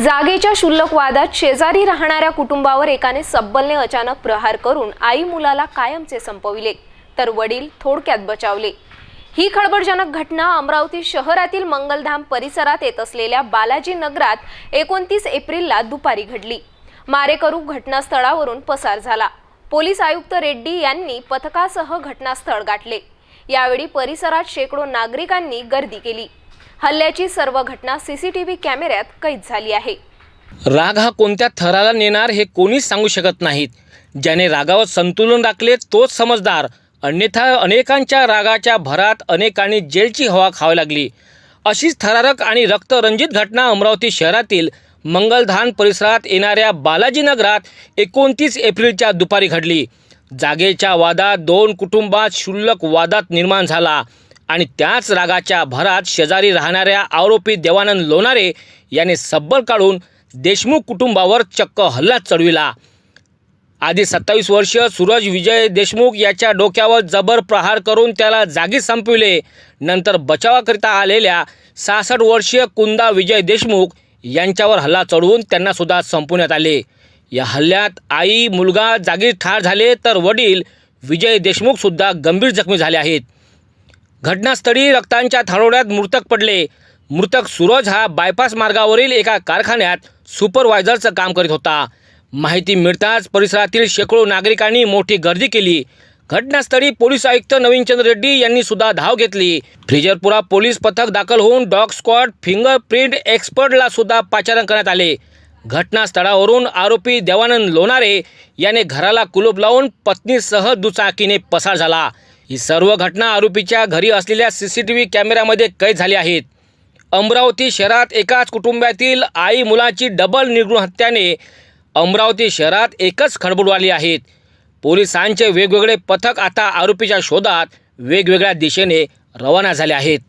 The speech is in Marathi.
जागेच्या शुल्लक वादात शेजारी राहणाऱ्या कुटुंबावर एकाने सब्बलने अचानक प्रहार करून आई मुलाला कायमचे संपविले तर वडील थोडक्यात बचावले. ही खळबळजनक घटना अमरावती शहरातील मंगलधाम परिसरात येत असलेल्या बालाजी नगरात एकोणतीस एप्रिलला दुपारी घडली. मारेकरू घटनास्थळावरून पसार झाला. पोलीस आयुक्त रेड्डी यांनी पथकासह घटनास्थळ गाठले. यावेळी परिसरात शेकडो नागरिकांनी गर्दी केली. हल्ल्याची सर्व घटना सीसीटीव्ही कॅमेऱ्यात कैद झाली आहे. राग हा कोणत्या थराला नेणार हे कोणीच सांगू शकत नाहीत. ज्याने रागावर संतुलन राखले तोच समजदार. अन्यथा अनेकांच्या रागाच्या भरात अनेकांनी जेलची हवा खावी लागली. अशीच थरारक आणि रक्तरंजित घटना अमरावती शहरातील मंगलधान परिसरात येणाऱ्या बालाजीनगरात एकोणतीस एप्रिलच्या दुपारी घडली. जागेच्या वादात दोन कुटुंबात क्षुल्लक वादात निर्माण झाला. आणि त्याच रागाच्या भरात शेजारी राहणाऱ्या आरोपी देवानंद लोणारे याने सब्बल काढून देशमुख कुटुंबावर चक्क हल्ला चढविला. आधी सत्तावीस वर्ष सूरज विजय देशमुख याच्या डोक्यावर जबर प्रहार करून त्याला जागी संपविले. नंतर बचावाकरिता आलेल्या सहासष्ट वर्षीय कुंदा विजय देशमुख यांच्यावर हल्ला चढवून त्यांनासुद्धा संपवण्यात आले. या हल्ल्यात आई मुलगा जागी ठार झाले तर वडील विजय देशमुखसुद्धा गंभीर जखमी झाले आहेत. घटनास्थळी रक्तांच्या थारोड्यात मृतक पडले. मृतक सूरज हा बायपास मार्गावरील एका कारखान्यात सुपरवायझरचं काम करीत होता. माहिती मिळताच परिसरातील शेकडो नागरिकांनी मोठी गर्दी केली. घटनास्थळी पोलीस आयुक्त नवीनचंद्र रेड्डी यांनी सुद्धा धाव घेतली. फ्रिजरपुरा पोलीस पथक दाखल होऊन डॉग स्क्वॉड फिंगरप्रिंट एक्सपर्टला सुद्धा पाचारण करण्यात आले. घटनास्थळावरून आरोपी देवानंद लोणारे याने घराला कुलूप लावून पत्नीसह दुचाकीने पसार झाला. ही सर्व घटना आरोपीच्या घरी असलेल्या सी सी टी व्ही कॅमेऱ्यामध्ये कैद झाली आहेत. अमरावती शहरात एकाच कुटुंबातील आई मुलाची डबल निर्गुण हत्याने अमरावती शहरात एकच खळबळ आली आहेत पोलिसांचे वेगवेगळे पथक आता आरोपीच्या शोधात वेगवेगळ्या दिशेने रवाना झाले आहेत.